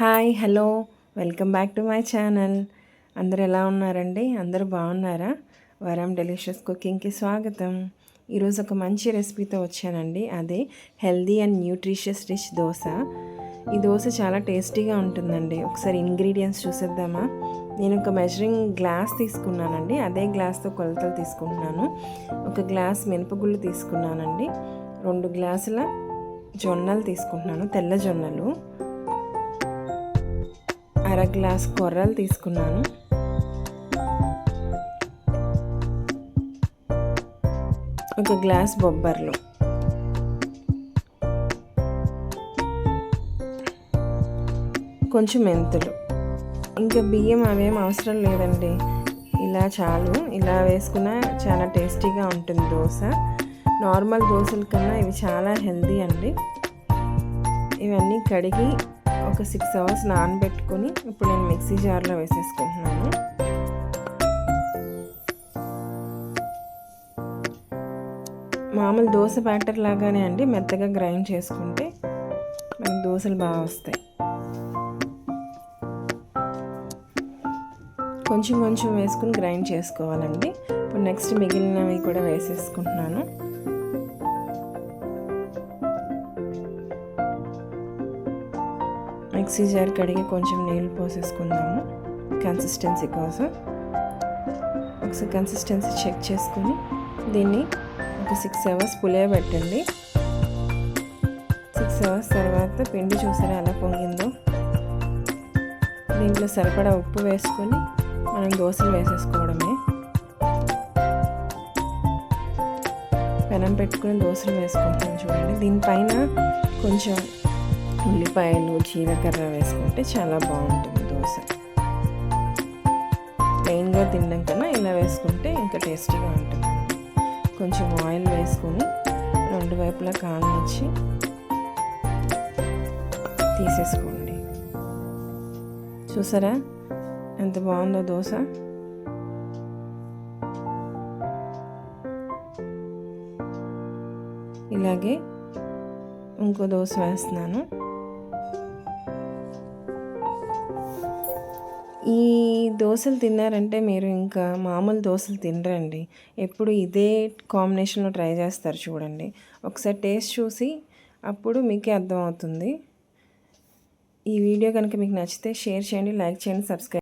Hi hello. Welcome back to my channel. అందరు ఎలా ఉన్నారండి? అందరూ బాగున్నారా? వరం డెలిషియస్ కుకింగ్కి స్వాగతం. ఈరోజు ఒక మంచి రెసిపీతో వచ్చానండి. అదే healthy and nutritious dish dosa. ఈ దోశ చాలా టేస్టీగా ఉంటుందండి. ఒకసారి ఇంగ్రీడియంట్స్ చూసేద్దామా? నేను ఒక మెజరింగ్ గ్లాస్ తీసుకున్నానండి. అదే గ్లాస్తో కొలతలు తీసుకుంటున్నాను. ఒక గ్లాస్ మినపగుళ్ళు తీసుకున్నానండి. రెండు గ్లాసుల జొన్నలు తీసుకుంటున్నాను తెల్ల జొన్నలు. అర గ్లాస్ కొర్రలు తీసుకున్నాను. ఒక గ్లాస్ బొబ్బర్లు. కొంచెం మెంతులు. ఇంకా బియ్యం అవేం అవసరం లేదండి. ఇలా చాలు. ఇలా వేసుకున్న చాలా టేస్టీగా ఉంటుంది దోశ. నార్మల్ దోశల కన్నా ఇవి చాలా హెల్దీ అండి. ఇవన్నీ కడిగి ఒక సిక్స్ అవర్స్ నానబెట్టుకొని ఇప్పుడు నేను మిక్సీ జార్లో వేసేసుకుంటున్నాను. మామూలు దోశ బ్యాటర్ లాగానే అండి మెత్తగా గ్రైండ్ చేసుకుంటే మనకి దోశలు బాగా వస్తాయి. కొంచెం కొంచెం వేసుకుని గ్రైండ్ చేసుకోవాలండి. ఇప్పుడు నెక్స్ట్ మిగిలినవి కూడా వేసేసుకుంటున్నాను. మిక్సీ జార్ కడిగి కొంచెం నీళ్ళు పోసేసుకుందాము కన్సిస్టెన్సీ కోసం. ఒకసారి కన్సిస్టెన్సీ చెక్ చేసుకుని దీన్ని ఒక సిక్స్ అవర్స్ పెట్టండి. సిక్స్ అవర్స్ తర్వాత పిండి చూసారా ఎలా పొంగిందో? దీంట్లో సరిపడా ఉప్పు వేసుకొని మనం దోశలు వేసేసుకోవడమే. పెనం పెట్టుకుని దోశలు వేసుకుంటాం చూడండి. దీనిపైన కొంచెం ఉల్లిపాయలు జీలకర్ర వేసుకుంటే చాలా బాగుంటుంది దోశ. ప్లెయిన్గా తినడం కన్నా ఇలా వేసుకుంటే ఇంకా టేస్టీగా ఉంటుంది. కొంచెం ఆయిల్ వేసుకొని రెండు వైపులా కాలనిచ్చి తీసేసుకోండి. చూసారా? ఎంత బాగుందో దోశ. ఇలాగే ఇంకో దోశ వేస్తున్నాను. ఈ దోశలు తిన్నారంటే మీరు ఇంకా మామూలు దోశలు తినరండి. ఎప్పుడు ఇదే కాంబినేషన్లో ట్రై చేస్తారు చూడండి. ఒకసారి టేస్ట్ చూసి అప్పుడు మీకే అర్థమవుతుంది ఈ వీడియో కనుక మీకు నచ్చితే షేర్ చేయండి లైక్ చేయండి సబ్స్క్రైబ్